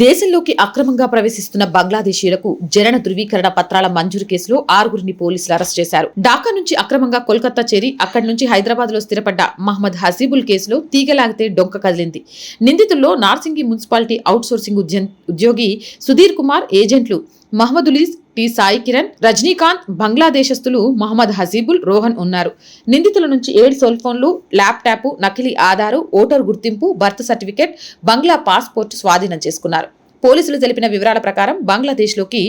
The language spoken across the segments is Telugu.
దేశంలోకి అక్రమంగా ప్రవేశిస్తున్న బంగ్లాదేశీయులకు జనన ధృవీకరణ పత్రాల మంజూరు కేసులో ఆరుగురిని పోలీసులు అరెస్ట్ చేశారు. ఢాకా నుంచి అక్రమంగా కోల్కతా చేరి అక్కడి నుంచి హైదరాబాద్లో స్థిరపడ్డ మహమ్మద్ హసీబుల్ కేసులో తీగలాగితే డొంక కదిలింది. నిందితుల్లో నార్సింగి మున్సిపాలిటీ అవుట్ సోర్సింగ్ ఉద్యోగి సుధీర్ కుమార్ ఏజెంట్లు మహమ్మదులీస్ పి సాయి కిరణ్ రజనీకాంత్ బంగ్లాదేశస్తులు మహమ్మద్ హజీబుల్ రోహన్ ఉన్నారు. నిందితుల నుంచి ఏడు సెల్ ఫోన్లు ల్యాప్టాప్ నకిలీ ఆధారు ఓటర్ గుర్తింపు బర్త్ సర్టిఫికేట్ బంగ్లా పాస్పోర్ట్ స్వాధీనం చేసుకున్నారు. పోలీసులు తెలిపిన వివరాల ప్రకారం బంగ్లాదేశ్లోకి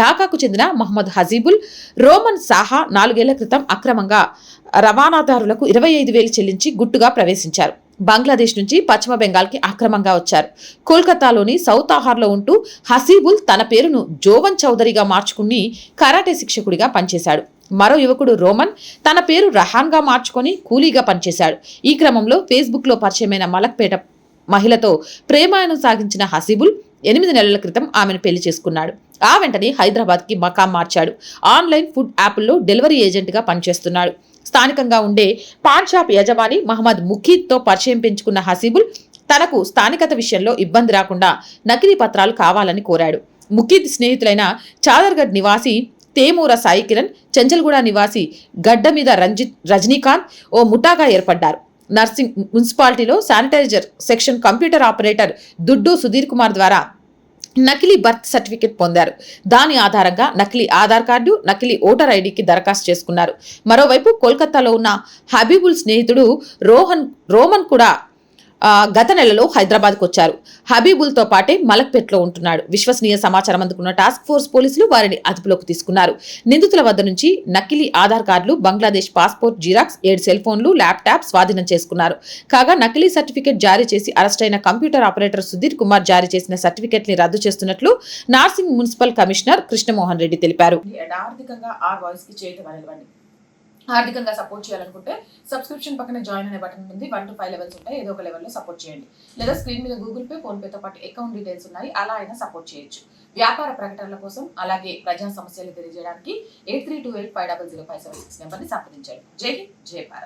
ఢాకాకు చెందిన మహమ్మద్ హజీబుల్ రోమన్ సాహా నాలుగేళ్ళ క్రితం అక్రమంగా రవాణాదారులకు ఇరవై ఐదు వేలు చెల్లించి గుట్టుగా ప్రవేశించారు. బంగ్లాదేశ్ నుంచి పశ్చిమ బెంగాల్కి అక్రమంగా వచ్చారు. కోల్కతాలోని సౌత్ ఆహార్లో ఉంటూ హసీబుల్ తన పేరును జోవన్ చౌదరిగా మార్చుకుని కరాటే శిక్షకుడిగా పనిచేశాడు. మరో యువకుడు రోమన్ తన పేరు రహాన్గా మార్చుకొని కూలీగా పనిచేశాడు. ఈ క్రమంలో ఫేస్బుక్లో పరిచయమైన మలక్పేట మహిళతో ప్రేమాయణం సాగించిన హసీబుల్ ఎనిమిది నెలల క్రితం ఆమెను పెళ్ళి చేసుకున్నాడు. ఆ వెంటనే హైదరాబాద్కి మకాం మార్చాడు. ఆన్లైన్ ఫుడ్ యాప్ల్లో డెలివరీ ఏజెంట్గా పనిచేస్తున్నాడు. స్థానికంగా ఉండే పాన్ షాప్ యజమాని మహమ్మద్ ముఖీద్తో పరిచయం పెంచుకున్న హసీబుల్ తనకు స్థానికత విషయంలో ఇబ్బంది రాకుండా నకిలీ పత్రాలు కావాలని కోరాడు. ముఖీద్ స్నేహితులైన చాదర్గఢ్ నివాసి తేమూర సాయి కిరణ్ చెంచల్గూడ నివాసి గడ్డ మీద రంజిత్ రజనీకాంత్ ఓ ముఠాగా ఏర్పడ్డారు. నర్సింగ్ మున్సిపాలిటీలో sanitizer section computer operator Duddu Sudheer Kumar ద్వారా నకిలీ బర్త్ సర్టిఫికెట్ పొందారు. దాని ఆధారంగా నకిలీ ఆధార్ కార్డు నకిలీ ఓటర్ ఐడికి దరఖాస్తు చేసుకున్నారు. మరోవైపు కోల్కతాలో ఉన్న హబీబుల్ స్నేహితుడు రోహన్ రోమన్ కూడా గత నెలలో హైదరాబాద్కు వచ్చారు. హబీబుల్తో పాటే మలక్పేట్లో ఉంటున్నాడు. విశ్వసనీయ సమాచారం అందుకున్న టాస్క్ ఫోర్స్ పోలీసులు వారిని అదుపులోకి తీసుకున్నారు. నిందితుల వద్ద నుంచి నకిలీ ఆధార్ కార్డులు బంగ్లాదేశ్ పాస్పోర్ట్ జిరాక్స్ ఏడు సెల్ ఫోన్లు ల్యాప్టాప్ స్వాధీనం చేసుకున్నారు. కాగా నకిలీ సర్టిఫికేట్ జారీ చేసి అరెస్ట్ అయిన కంప్యూటర్ ఆపరేటర్ సుధీర్ కుమార్ జారీ చేసిన సర్టిఫికెట్ని రద్దు చేస్తున్నట్లు నార్సింగ్ మున్సిపల్ కమిషనర్ కృష్ణమోహన్ రెడ్డి తెలిపారు. ఆర్థికంగా సపోర్ట్ చేయాలనుకుంటే సబ్స్క్రిప్షన్ పక్కన జాయిన్ అనే బటన్ ఉంది. వన్ టు ఫైవ్ లెవెల్స్ ఉంటాయి. ఏదో ఒక లెవెల్లో సపోర్ట్ చేయండి. లేదా స్క్రీన్ మీద గూగుల్ పే ఫోన్పేతో పాటు అకౌంట్ డీటెయిల్స్ ఉన్నాయి. అలా అయినా సపోర్ట్ చేయొచ్చు. వ్యాపార ప్రకటనల కోసం అలాగే ప్రజా సమస్యలు తెలియజేయడానికి eight three two eight five double zero five seven six నెంబర్ని సంప్రదించండి. జై హింద్ జై భారత్.